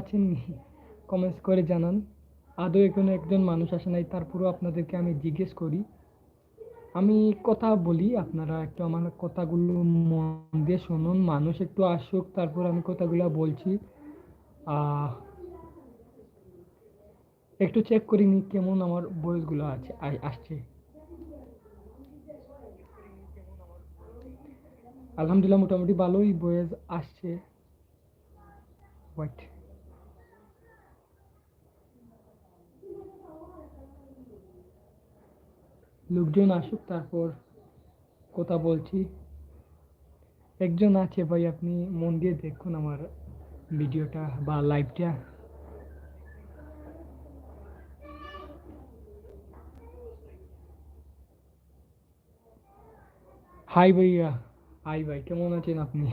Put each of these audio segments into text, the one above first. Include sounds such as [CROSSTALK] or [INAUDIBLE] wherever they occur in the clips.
আছেন কমেন্টস করে জানান, আদৌ এখানে একজন মানুষ আসে নাই, তারপরেও আপনাদেরকে আমি জিজ্ঞেস করি। আমি কথা বলি, আপনারা একটু আমার কথাগুলো মন দিয়ে শুনুন, মানুষ একটু আসুক, তারপর আমি কথাগুলো বলছি। একটু চেক করি নি কেমন আমার বয়সগুলো আছে আসছে। আলহামদুলিল্লাহ মোটামুটি ভালোই বয়েস আসছে। ওয়াইট লোকজন আসুক, তারপর কথা বলছি। একজন আছে ভাই, আপনি মন দিয়ে দেখুন আমার ভিডিওটা বা লাইভটা। হাই ভাইয়া। হাই ভাই, কেমন আছেন আপনি?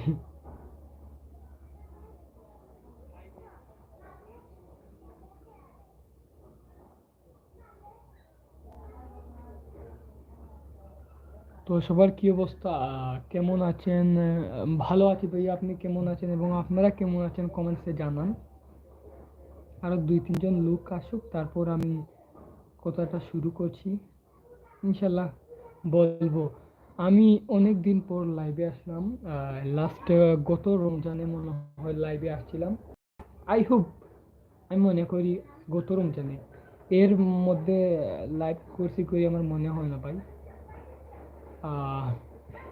তো সবার কি অবস্থা? কেমন আছেন? ভালো আছি ভাইয়া, আপনি কেমন আছেন এবং আপনারা কেমন আছেন? কমেন্টসে জানান। আরও দুই, তিনজন লোক আসুক, তারপর আমি কথাটা শুরু করছি। ইনশাল্লাহ বলব। আমি অনেক দিন পর লাইভে আসলাম। লাস্ট গত রমজানে মনে হয় লাইভে আসছিলাম। আই হোপ আমি মনে করি গত রমজানে। এর মধ্যে লাইভ করছি করি আমার মনে হয় না ভাই।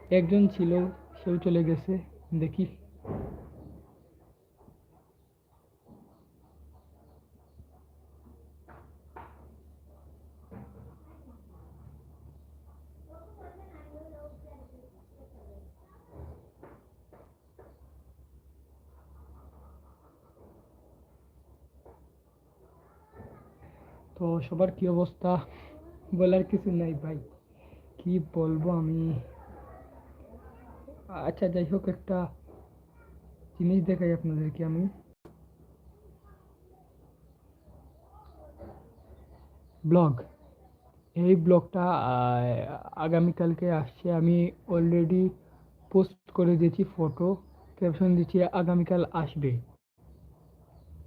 একজন ছিল সেও চলে গেছে দেখি। তো সবার কি অবস্থা? বলার কিছু নাই ভাই। কি বলব আমি? আচ্ছা যাই হোক, একটা জিনিস দেখাই আপনাদেরকে আমি। ব্লগ। এই ব্লগটা আগামীকালকে আসছে। আমি অলরেডি পোস্ট করে দিয়েছি ফটো ক্যাপশন দিচ্ছি, আগামীকাল আসবে।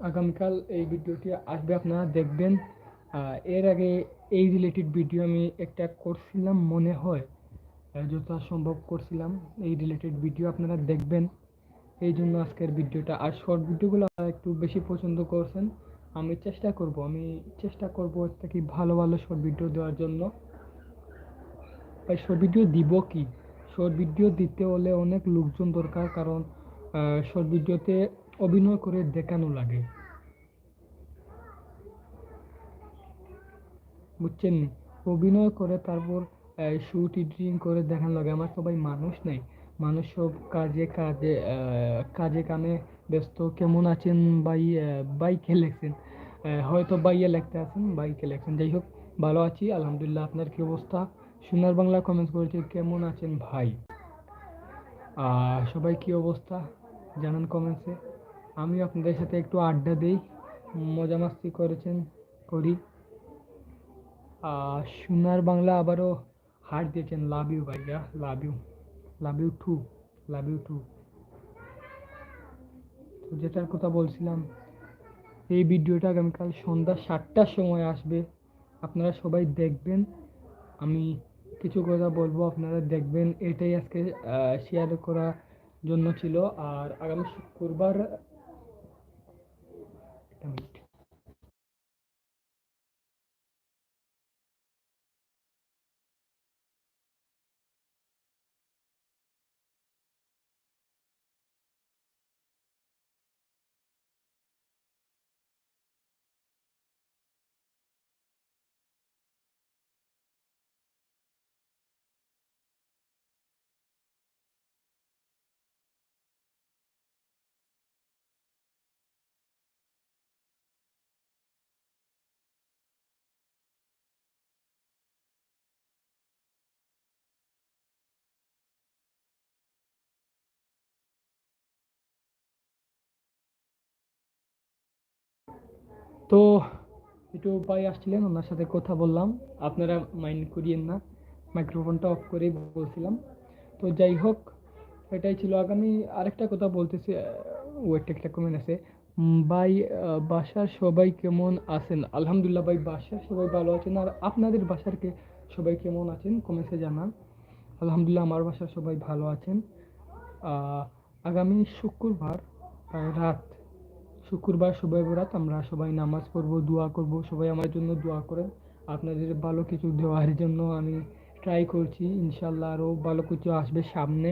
আগামীকাল এই ভিডিওটি আসবে, আপনারা দেখবেন। এর আগে এই রিলেটেড ভিডিও আমি একটা করছিলাম, মনে হয় যতটা সম্ভব করছিলাম। এই রিলেটেড ভিডিও আপনারা দেখবেন। এই জন্য আজকের ভিডিওটা আর শর্ট ভিডিওগুলো একটু বেশি পছন্দ করছেন, আমি চেষ্টা করব। আমি চেষ্টা করব একটা কি ভালো ভালো শর্ট ভিডিও দেওয়ার জন্য। শর্ট ভিডিও দিব কি? শর্ট ভিডিও দিতে হলে অনেক লোকজন দরকার, কারণ শর্ট ভিডিওতে অভিনয় করে দেখানো লাগে। বুঝছেন? নি? অভিনয় করে তারপর শুট এডিটিং করে দেখানো লাগে আমার ভাই মানুষ নাই। মানুষ সব কাজে কাজে কাজে কামে ব্যস্ত। কেমন আছেন ভাই আহ, ভাই কে লেখছেন হয়তো ভাইয়া লেখতে আছেন ভাই কে লেখছেন। যাই হোক ভালো আছি আলহামদুলিল্লাহ। আপনার কি অবস্থা? সোনার বাংলা কমেন্টস করেছে কেমন আছেন ভাই? সবাই কি অবস্থা? জানান কমেন্টসে আমি আপনাদের সাথে একটু আড্ডা দেই। মজা মাস্তি করেছেন করি। সোনার বাংলা আবারও হার্ট দিয়েছেন লাভ ইউ ভাইয়া, love you love you too, love you too. তো যেটার কথা বলছিলাম, এই ভিডিওটা আগামীকাল সন্ধ্যা সাতটার সময় আসবে। আপনারা সবাই দেখবেন। আমি কিছু কথা বলব, আপনারা দেখবেন। এটাই আজকে শেয়ার করার জন্য ছিল। আর আগামী শুক্রবার একটা মিনিট তো একটু ভাই আসছিলেন, ওনার সাথে কথা বললাম। আপনারা মাইন্ড করিয়েন না মাইক্রোফোনটা অফ করেই বলছিলাম। তো যাই হোক, এটাই ছিল। আগামী আরেকটা কথা বলতেছি ওয়েট একটা কমেন্ট আছে। ভাই বাসার সবাই কেমন আছেন? আলহামদুলিল্লাহ ভাই, বাসার সবাই ভালো আছেন। আর আপনাদের বাসার কে, সবাই কেমন আছেন? কমেন্টে জানান। আলহামদুলিল্লাহ, আমার বাসার সবাই ভালো আছেন। আগামী শুক্রবার রাত শুক্রবার সবাই রাত আমরা সবাই নামাজ পড়ব, দোয়া করব। সবাই আমার জন্য দোয়া করেন। আপনাদের ভালো কিছু দেওয়ার জন্য আমি ট্রাই করছি। ইনশাল্লাহ আরও ভালো কিছু আসবে সামনে।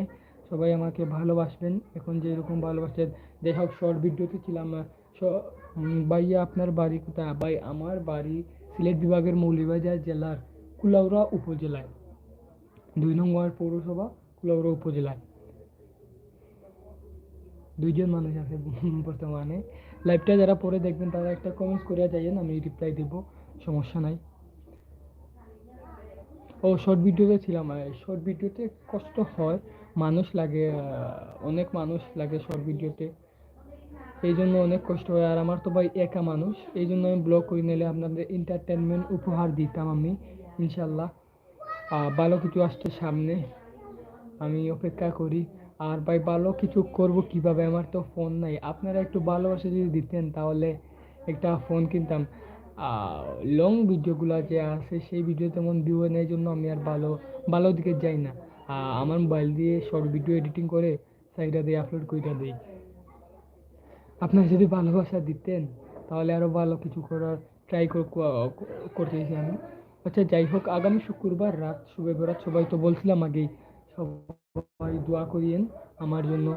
সবাই আমাকে ভালোবাসবেন। এখন যে এরকম ভালোবাসেন যাই হোক শর্ট ভিডিওতে ছিলাম ভাইয়া আপনার বাড়ি কোথায়? ভাই, আমার বাড়ি সিলেট বিভাগের মৌলভীবাজার জেলার কুলাউড়া উপজেলায়। দুই নম্বর পৌরসভা, কুলাউড়া উপজেলায়। দুইজন মানুষ আছে [LAUGHS] বর্তমানে। লাইভটা যারা পরে দেখবেন, তারা একটা কমেন্টস করে যাইয়েন, আমি রিপ্লাই দেব, সমস্যা নাই। ও শর্ট ভিডিওতে ছিলাম শর্ট ভিডিওতে কষ্ট হয়, মানুষ লাগে অনেক মানুষ লাগে শর্ট ভিডিওতে এই জন্য অনেক কষ্ট হয়, আর আমার তো ভাই একা মানুষ, এই জন্য আমি ব্লগ করে নিলে আপনাদের এন্টারটেনমেন্ট উপহার দিতাম আমি, ইনশাল্লাহ। ভালো কিছু আসছে সামনে, আমি অপেক্ষা করি। আর ভাই ভালো কিছু করব কীভাবে? আমার তো ফোন নাই। আপনারা একটু ভালোবাসা যদি দিতেন, তাহলে একটা ফোন কিনতাম। লং ভিডিওগুলো যে আছে, সেই ভিডিও তেমন ভিউ নেই জন্য আমি আর ভালো ভালো দিকে যাই না। আমার মোবাইল দিয়ে শর্ট ভিডিও এডিটিং করে সাইডা দিয়ে আপলোড করে দিই। আপনারা যদি ভালোবাসা দিতেন, তাহলে আরও ভালো কিছু করার ট্রাই করতেছি আমি। আচ্ছা যাই হোক, আগামী শুক্রবার রাত, শুভে বেরাত সবাই তো বলছিলাম আগেই। সবাই দোয়া করিয়েন আমার জন্য।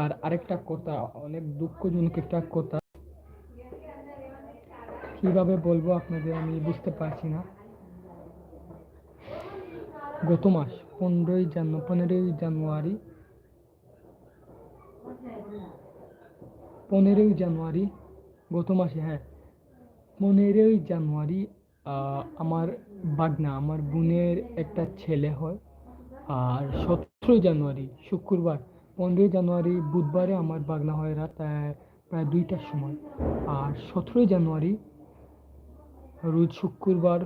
আর আরেকটা কথা, অনেক দুঃখজনক একটা কথা। কীভাবে বলব আপনাদের আমি বুঝতে পারছি না। গত মাস পনেরোই জানু, পনেরোই জানুয়ারি পনেরোই জানুয়ারি, গত মাসে হ্যাঁ পনেরোই জানুয়ারি আমার বাগনা, আমার বোনের একটা ছেলে হয়। আর সতেরোই জানুয়ারি, শুক্রবার, পনেরোই জানুয়ারি বুধবারে আমার বাগনা হয় রাত প্রায় দুইটার সময়। আর সতেরোই জানুয়ারি রোজ শুক্রবার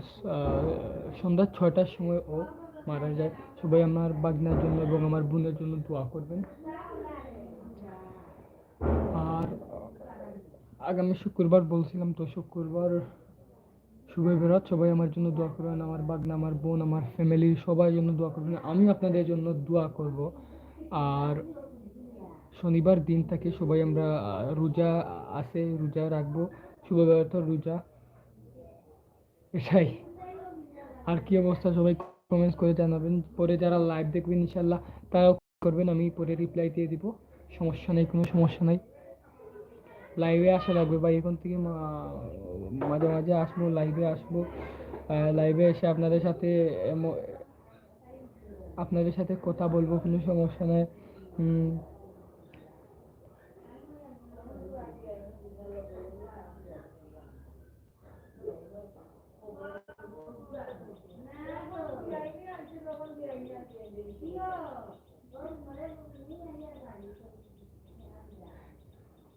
সন্ধ্যা ছয়টার সময় ও মারা যায়। সবাই আমার বাগনার জন্য এবং আমার বোনের জন্য দোয়া করবেন। আর আগামী শুক্রবার বলছিলাম তো, শুক্রবার শুভ বেরোত সবাই আমার জন্য দোয়া করবেন আমার বাগনা, আমার বোন, আমার ফ্যামিলি সবার জন্য দোয়া করবেন আমি আপনাদের জন্য দোয়া করব। আর শনিবার দিন থেকে সবাই আমরা রোজা আছে, রোজা রাখব। শুভ বেরোত রোজা। এটাই। আর কি অবস্থা? সবাই কমেন্টস করে জানাবেন। পরে যারা লাইভ দেখবেন ইনশাল্লাহ তারাও করবেন। আমি পরে রিপ্লাই দিয়ে দিব। সমস্যা নেই, কোনো সমস্যা নাই। লাইভে আসা লাগবে বা এখন থেকে মাঝে মাঝে আসব লাইভে আসব। লাইভে এসে আপনাদের সাথে আপনাদের সাথে কথা বলব কোনো সমস্যা নাই। উম,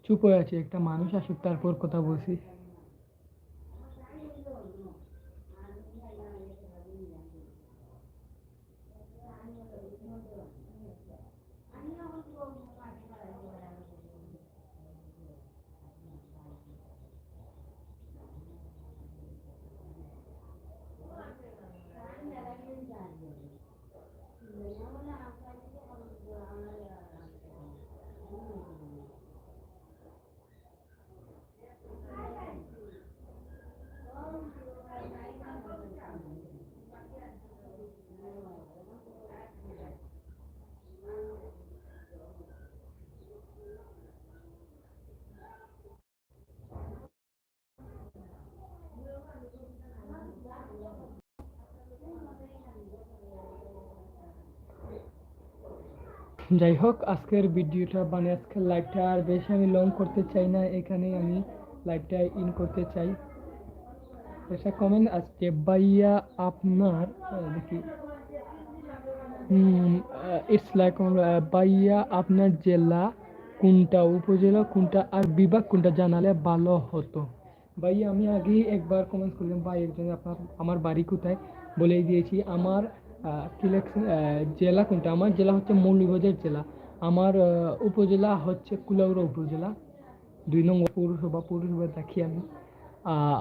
চুপ হয়ে আছে একটা মানুষ আসুক তারপর কথা বলছি। যাই হোক আজকের ভিডিওটা মানে আজকের লাইভটা আর বেশি আমি লং করতে চাই না। এখানেই আমি লাইভটা ইন করতে চাই। একটা কমেন্ট আজকে ভাইয়া আপনার দেখি। ইটস লাইক ভাইয়া আপনার জেলা কোনটা উপজেলা, কোনটা আর বিভাগ কোনটা জানালে ভালো হতো? ভাইয়া, আমি আগেই একবার কমেন্ট করলাম, ভাই, একজন আপনার, আমার বাড়ি কোথায়? বলেই দিয়েছি, আমার জেলা কোনটা? আমার জেলা হচ্ছে মৌলভীবাজার জেলা। আমার উপজেলা হচ্ছে কুলাউড়া উপজেলা। দুই নম্বর পৌরসভা পৌরসভা দেখি আমি।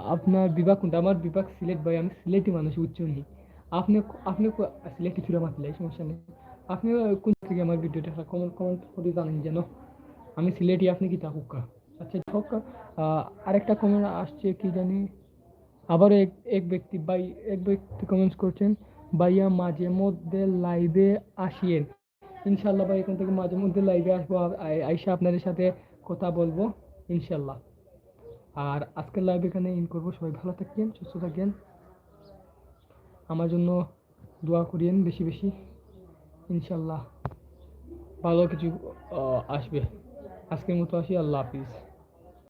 আপনার বিভাগ কোনটা? আমার বিভাগ সিলেট ভাই, আমি সিলেটি মানুষ, উচ্চ নি আপনি আপনি কো- ছিল ফিরে মাতিলে সমস্যা নেই। আপনি কোন থেকে আমার ভিডিওটা কমেন্ট কমেন্ট করে জানেন যেন। আমি সিলেটি, আপনি কি তাকুকা আচ্ছা হোক আরেকটা কমেন্ট আসছে কি জানি? আবার এক এক ব্যক্তি ভাই, এক ব্যক্তি কমেন্টস করছেন, ভাইয়া, মাঝে মধ্যে লাইভে আসিয়েন। ইনশাল্লাহ ভাই, এখান থেকে মাঝে মধ্যে লাইভে আসব। আইসা আপনাদের সাথে কথা বলব ইনশাল্লাহ আর আজকের লাইভ এখানে ইন করব। সবাই ভালো থাকবেন, সুস্থ থাকবেন। আমার জন্য দোয়া করিয়েন বেশি বেশি। ইনশাল্লাহ ভালো কিছু আসবে। আজকের মতো আসি, আল্লাহ হাফিজ।